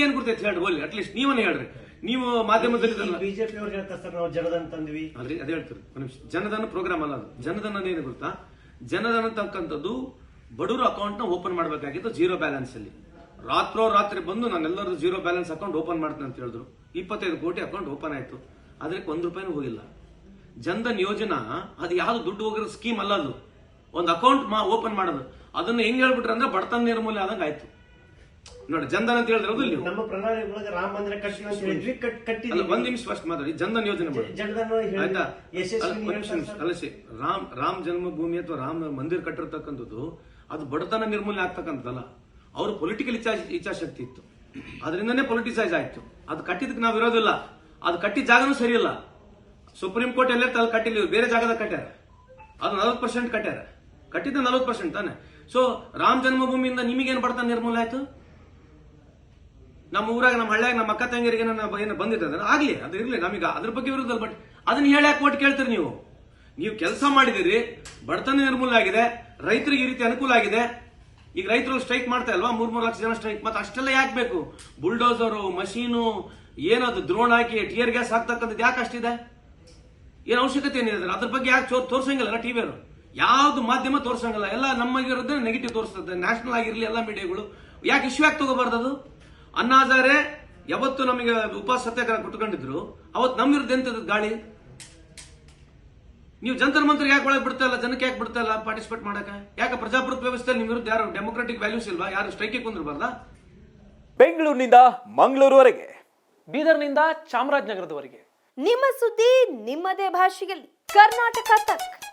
ನಿಮಗೇನ್ ಗೊತ್ತೈತೆ ಹೇಳ್ರಿ ಒಲ್ಲಿ ಅಟ್ಲೀಸ್ಟ್ ನೀವನ್ನ ಹೇಳ್ರಿ. ನೀವು ಮಾಧ್ಯಮದಲ್ಲಿ ಬಿಜೆಪಿ ಅವ್ರು ಹೇಳ್ತಾರೆ ಸರ್ ನಾವು ಜನಧನ ತಂದ್ವಿ. ಅದ್ರಿ ಅದೇ ಹೇಳ್ತಾರೆ ಒಂದ್ ನಿಮಿಷ. ಜನಧನ ಪ್ರೋಗ್ರಾಮ್ ಅಲ್ಲ ಅದು. ಜನಧನ ಏನು ಗೊತ್ತಾ? ಜನಧನ ತಕ್ಕಂಥದ್ದು ಬಡವರು ಅಕೌಂಟ್ನ ಓಪನ್ ಮಾಡಬೇಕಾಗಿತ್ತು ಜೀರೋ ಬ್ಯಾಲೆನ್ಸ್ ಅಲ್ಲಿ. ರಾತ್ರೋ ರಾತ್ರಿ ಬಂದು ನಾನೆಲ್ಲರದು ಜೀರೋ ಬ್ಯಾಲೆನ್ಸ್ ಅಕೌಂಟ್ ಓಪನ್ ಮಾಡ್ತೀನಿ ಅಂತ ಹೇಳಿದ್ರು. ಇಪ್ಪತ್ತೈದು ಕೋಟಿ ಅಕೌಂಟ್ ಓಪನ್ ಆಯ್ತು. ಅದಕ್ಕೆ ಒಂದು ರೂಪಾಯಿನೂ ಹೋಗಿಲ್ಲ. ಜನಧನ್ ಯೋಜನಾ ಅದು ಯಾವ್ದು ದುಡ್ಡು ಹೋಗಿರೋ ಸ್ಕೀಮ್ ಅಲ್ಲ ಅದು. ಒಂದು ಅಕೌಂಟ್ ಮಾ ಓಪನ್ ಮಾಡೋದು. ಅದನ್ನ ಹೆಂಗ್ ಹೇಳ್ಬಿಟ್ರೆ ಅಂದ್ರೆ ಬಡತನ ನಿರ್ಮೂಲನೆ ಆದಂಗೆ ಆಯ್ತು. ನೋಡಿ ಜನ್ಧನ್ ಅಂತ ಹೇಳಿದ್ರೆ ನೀವು ನಮ್ಮ ಪ್ರಣಾಳಿ ಒಳಗೆ ರಾಮ ಮಂದಿರ ಕಟ್ಟಿ ಅಂತ ಹೇಳಿದ್ವಿ ಕಟ್- ಅಲ್ಲ ಒಂದ್ ನಿಮಿಷ ಫಸ್ಟ್ ಮಾತಾಡಿ. ಜನ್ಧನ್ ಯೋಜನೆ ಮಾಡಿ. ಜನಧನ್ ಆಯ್ತಾ? ಹೇಳಿದ್ವಿ ಅಲ್ಲ, ಯಶಸ್ವಿ ಒಂದ್ ನಿಮಿಷ, ನಿಮಿಷ. ಸಿ ರಾಮ್ ರಾಮ್ ಜನ್ಮಭೂಮಿ ಅಥವಾ ರಾಮ ಮಂದಿರ ಕಟ್ಟಿರ್ತಕ್ಕಂಥದ್ದು ಅದು ಬಡತನ ನಿರ್ಮೂಲನೆ ಆಗ್ತಕ್ಕಂಥದ್ದಲ್ಲ. ಅವ್ರ ಪೊಲಿಟಿಕಲ್ ಇಚ್ಛಾ ಇಚ್ಛಾಶಕ್ತಿ ಇತ್ತು. ಅದರಿಂದನೇ ಪೊಲಿಟಿಸೈಸ್ ಆಯ್ತು. ಅದು ಕಟ್ಟಿದಕ್ಕೆ ನಾವು ಇರೋದಿಲ್ಲ. ಅದು ಕಟ್ಟಿದ ಜಾಗನೂ ಸರಿಯಿಲ್ಲ. ಸುಪ್ರೀಂ ಕೋರ್ಟ್ ಎಲ್ಲ ಅಲ್ಲಿ ಕಟ್ಟಿಲ್ಲ ಬೇರೆ ಜಾಗದಾಗ ಕಟ್ಟ್ಯಾರ ಅದು ನಲವತ್ ಪರ್ಸೆಂಟ್ ಕಟ್ಟ್ಯಾರ ಕಟ್ಟಿದ್ದ ನಲವತ್ ಪರ್ಸೆಂಟ್ ತಾನೆ. ಸೊ ರಾಮ ಜನ್ಮಭೂಮಿಯಿಂದ ನಿಮಗೇನು ಬಡತನ ನಿರ್ಮೂಲ ಆಯ್ತು? ನಮ್ಮ ಊರಾಗ, ನಮ್ಮ ಹಳ್ಳ್ಯಾಗ ನಮ್ಮ ಅಕ್ಕ ತಂಗಿಯರಿಗೆ ಏನು ಬಂದಿರ್ತದೆ ಆಗ್ಲಿ, ಅದು ಇರ್ಲಿ. ನಮಗೆ ಅದ್ರ ಬಗ್ಗೆ ವಿರುದ್ಧ ಬಟ್ ಅದನ್ನ ಹೇಳಕ್ ಒಟ್ಟು ಕೇಳ್ತೀರಿ ನೀವು? ನೀವು ಕೆಲಸ ಮಾಡಿದಿರಿ ಬಡತನ ನಿರ್ಮೂಲ ಆಗಿದೆ, ರೈತರಿಗೆ ಈ ರೀತಿ ಅನುಕೂಲ ಆಗಿದೆ. ಈಗ ರೈತರು ಸ್ಟ್ರೈಕ್ ಮಾಡ್ತಾ ಇಲ್ವಾ? ಮೂರ್, ಮೂರು ಲಕ್ಷ ಜನ ಸ್ಟ್ರೈಕ್, ಮತ್ತೆ ಅಷ್ಟೆಲ್ಲ ಯಾಕೆ ಬೇಕು? ಬುಲ್ಡೋಸರು, ಮಷೀನು, ಏನದು ದ್ರೋಣ ಹಾಕಿ ಟಿಯರ್ ಗ್ಯಾಸ್ ಹಾಕ್ತಕ್ಕಂಥದ್ದು ಯಾಕೆ ಅಷ್ಟಿದೆ? ಏನು ಅವಶ್ಯಕತೆ ಏನಿದೆ ಅದ್ರ? ಅದ್ರ ಬಗ್ಗೆ ಯಾಕೆ ತೋರ್ಸಂಗಿಲ್ಲ ಟಿವಿಯವರು ಯಾವ್ದು ಮಾಧ್ಯಮ ತೋರ್ಸಂಗಿಲ್ಲ. ಎಲ್ಲ ನಮಗಿರೋದ್ರೆ ನೆಗೆಟಿವ್ ತೋರಿಸ್ತದೆ. ನ್ಯಾಷನಲ್ ಆಗಿರ್ಲಿ ಎಲ್ಲ ಮೀಡಿಯಾಗಳು ಯಾಕೆ ಇಶ್ಯೂ ಯಾಕೆ ತಗೋಬಾರ್ದು ಅದು ಅಣ್ಣಾ ಹಜಾರೆ ಯಾವತ್ತು ನಮಗೆ ಉಪವಾಸ ಸತ್ಯಾಗ್ರಹ ಕುಟ್ಕೊಂಡಿದ್ರು ಅವತ್ತು ನಮ್ಮ ವಿರುದ್ಧ ಎಂತದ್ದು ಗಾಳಿ? ನೀವು ಜಂತರ್ ಮಂತ್ರ ಯಾಕೆ ಒಳಗೆ ಬಿಡ್ತಾ ಇಲ್ಲ ಜನಕ್ಕೆ ಯಾಕೆ ಬಿಡ್ತಾ ಇಲ್ಲ ಪಾರ್ಟಿಸಿಪೇಟ್ ಮಾಡಕ್ಕೆ? ಯಾಕೆ ಪ್ರಜಾಪ್ರಭುತ್ವ ವ್ಯವಸ್ಥೆ ನಿಮ್ಮ ವಿರುದ್ಧ ಯಾರು ಡೆಮೊಕ್ರೆಟಿಕ್ ವ್ಯಾಲ್ಯೂಸ್ ಇಲ್ವಾ? ಯಾರು ಸ್ಟ್ರೈಕಿಗೆ ಕುಂದ್ರಬಾರ್ದಾ? ಬೆಂಗಳೂರಿನಿಂದ ಮಂಗಳೂರುವರೆಗೆ. ಬೀದರ್ನಿಂದ ಚಾಮರಾಜನಗರದವರೆಗೆ. ನಿಮ್ಮ ಸುದ್ದಿ ನಿಮ್ಮದೇ ಭಾಷೆಯಲ್ಲಿ. ಕರ್ನಾಟಕ ತಕ್.